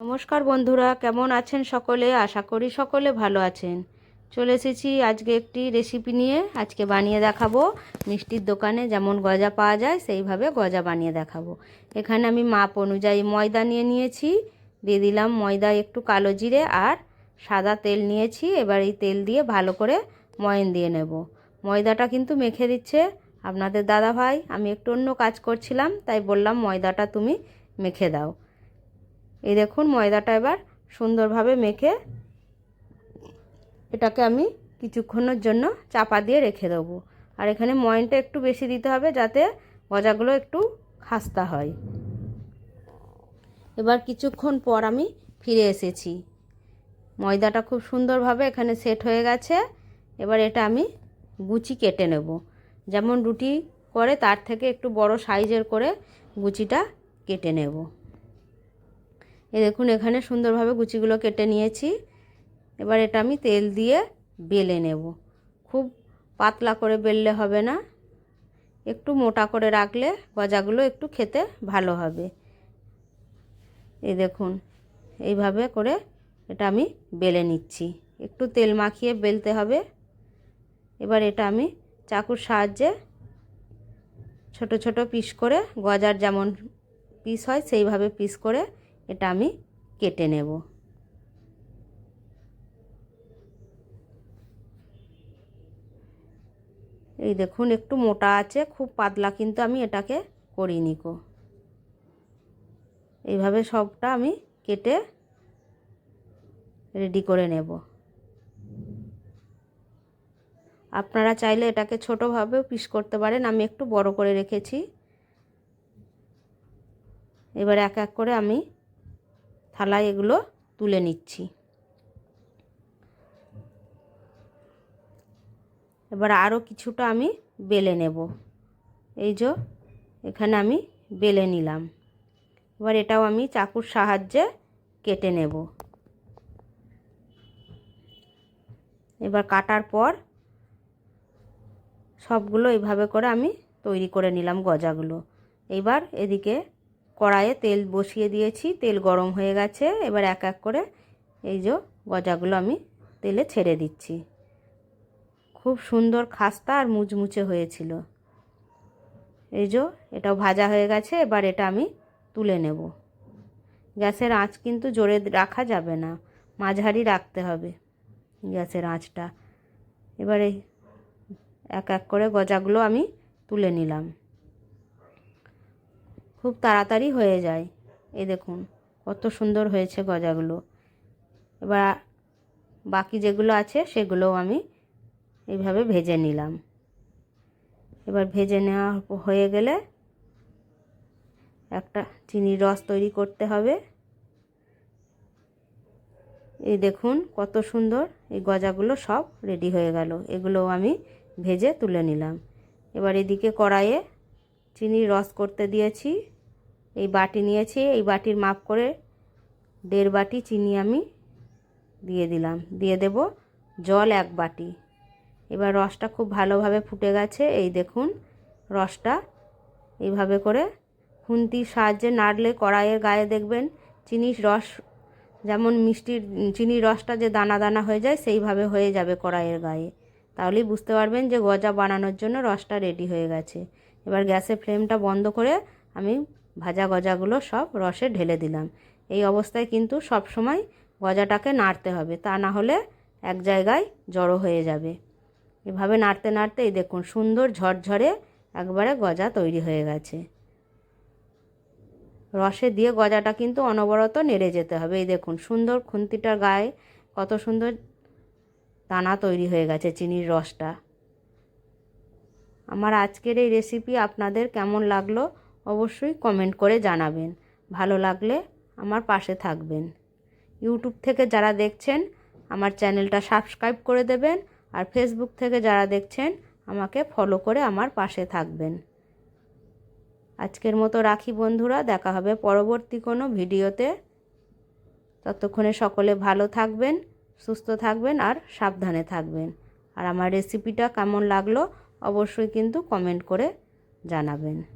নমস্কার বন্ধুরা, কেমন আছেন সকলে? আশা করি সকলে ভালো আছেন। চলে এসেছি আজকে একটি রেসিপি নিয়ে। আজকে বানিয়ে দেখাবো। মিষ্টির দোকানে যেমন গজা পাওয়া যায়, সেইভাবে গজা বানিয়ে দেখাবো। এখানে আমি মাপ অনুযায়ী ময়দা নিয়ে নিয়েছি। দিয়ে দিলাম ময়দা একটু কালো জিরে আর সাদা তেল নিয়েছি। এবার এই তেল দিয়ে ভালো করে ময়ন দিয়ে নেব। ময়দাটা কিন্তু মেখে দিচ্ছে আপনাদের দাদা ভাই আমি একটু অন্য কাজ করছিলাম, তাই বললাম ময়দাটা তুমি মেখে দাও। এই দেখুন ময়দাটা এবার সুন্দরভাবে মেখে এটাকে আমি কিছুক্ষণের জন্য চাপা দিয়ে রেখে দেবো। আর এখানে ময়নটা একটু বেশি দিতে হবে যাতে গজাগুলো একটু খাস্তা হয়। এবার কিছুক্ষণ পর আমি ফিরে এসেছি। ময়দাটা খুব সুন্দরভাবে এখানে সেট হয়ে গেছে। এবার এটা আমি গুচি কেটে নেব। যেমন রুটি করে তার থেকে একটু বড় সাইজের করে গুচিটা কেটে নেব। এই দেখুন, এখানে সুন্দরভাবে গুচিগুলো কেটে নিয়েছি। এবার এটা আমি তেল দিয়ে বেলে নেব। খুব পাতলা করে বেললে হবে না। একটু মোটা করে রাখলে গজাগুলো একটু খেতে ভালো হবে। এই দেখুন, এইভাবে করে এটা আমি বেলে নিচ্ছি। একটু তেল মাখিয়ে বেলতে হবে। এবার এটা আমি চাকুর সাহায্যে ছোট ছোট পিস করে গজার যেমন পিস হয়, সেইভাবে পিস করে এটা আমি কেটে নেব। এই দেখুন, একটু মোটা আছে, খুব পাতলা কিন্তু আমি এটাকে করিনি কো। এইভাবে সবটা আমি কেটে রেডি করে নেব। আপনারা চাইলে এটাকে ছোটোভাবেও পিস করতে পারেন, আমি একটু বড় করে রেখেছি। এবার এক এক করে আমি থালায় এগুলো তুলে নিচ্ছি। এবার আরও কিছুটা আমি বেলে নেব। এই যে, এখানে আমি বেলে নিলাম। এবার এটাও আমি চাকুর সাহায্যে কেটে নেব। এবার কাটার পর সবগুলো এইভাবে করে আমি তৈরি করে নিলাম গজাগুলো। এবার এদিকে কড়াইয়ে তেল বসিয়ে দিয়েছি। তেল গরম হয়ে গেছে। এবার এক এক করে এই যে গজাগুলো আমি তেলে ছেড়ে দিচ্ছি। খুব সুন্দর খাস্তা আর মুচমুচে হয়েছিল। এই যে এটাও ভাজা হয়ে গেছে। এবার এটা আমি তুলে নেব। গ্যাসের আঁচ কিন্তু জোরে রাখা যাবে না। মাঝারি রাখতে হবে গ্যাসের আঁচটা। এবারে এক এক করে গজাগুলো আমি তুলে নিলাম। খুব তাড়াতাড়ি হয়ে যায়। এই দেখুন, কত সুন্দর হয়েছে গজাগুলো। এবার বাকি যেগুলো আছে, সেগুলোও আমি এইভাবে ভেজে নিলাম। এবার ভেজে নেওয়া হয়ে গেলে একটা চিনির রস তৈরি করতে হবে। এই দেখুন, কত সুন্দর এই গজাগুলো সব রেডি হয়ে গেল। এগুলোও আমি ভেজে তুলে নিলাম। এবার এদিকে কড়াইয়ে চিনির রস করতে দিয়েছি। এই বাটি নিয়েছি, এই বাটির মাপ করে দেড় বাটি চিনি আমি দিয়ে দিলাম। দিয়ে দেব জল এক বাটি। এবার রসটা খুব ভালোভাবে ফুটে গেছে। এই দেখুন, রসটা এইভাবে করে খুন্তির সাহায্যে নাড়লে কড়াইয়ের গায়ে দেখবেন চিনির রস, যেমন মিষ্টির, চিনির রসটা যে দানা দানা হয়ে যায় সেইভাবে হয়ে যাবে কড়াইয়ের গায়ে। তাহলেই বুঝতে পারবেন যে গজা বানানোর জন্য রসটা রেডি হয়ে গেছে। এবার গ্যাসের ফ্লেমটা বন্ধ করে আমি ভাজা গজাগুলো সব রসে ঢেলে দিলাম। এই অবস্থায় কিন্তু সব সময় গজাটাকে নাড়তে হবে, তা না হলে এক জায়গায় জড়ো হয়ে যাবে। এভাবে নাড়তে নাড়তে এই দেখুন সুন্দর ঝরঝরে একবারে গজা তৈরি হয়ে গেছে। রসে দিয়ে গজাটা কিন্তু অনবরত নেড়ে যেতে হবে। এই দেখুন সুন্দর খুন্তিটার গায়ে কত সুন্দর দানা তৈরি হয়ে গেছে চিনির রসটা। আমার আজকের এই রেসিপি আপনাদের কেমন লাগল অবশ্যই কমেন্ট করে জানাবেন। ভালো লাগলে আমার পাশে থাকবেন। ইউটিউব থেকে যারা দেখছেন, আমার চ্যানেলটা সাবস্ক্রাইব করে দেবেন আর ফেসবুক থেকে যারা দেখছেন, আমাকে ফলো করে আমার পাশে থাকবেন। আজকের মতো রাখি বন্ধুরা, দেখা হবে পরবর্তী কোনো ভিডিওতে। ততক্ষণে সকলে ভালো থাকবেন, সুস্থ থাকবেন আর সাবধানে থাকবেন। আর আমার রেসিপিটা কেমন লাগল, অবশ্যই কিন্তু কমেন্ট করে জানাবেন।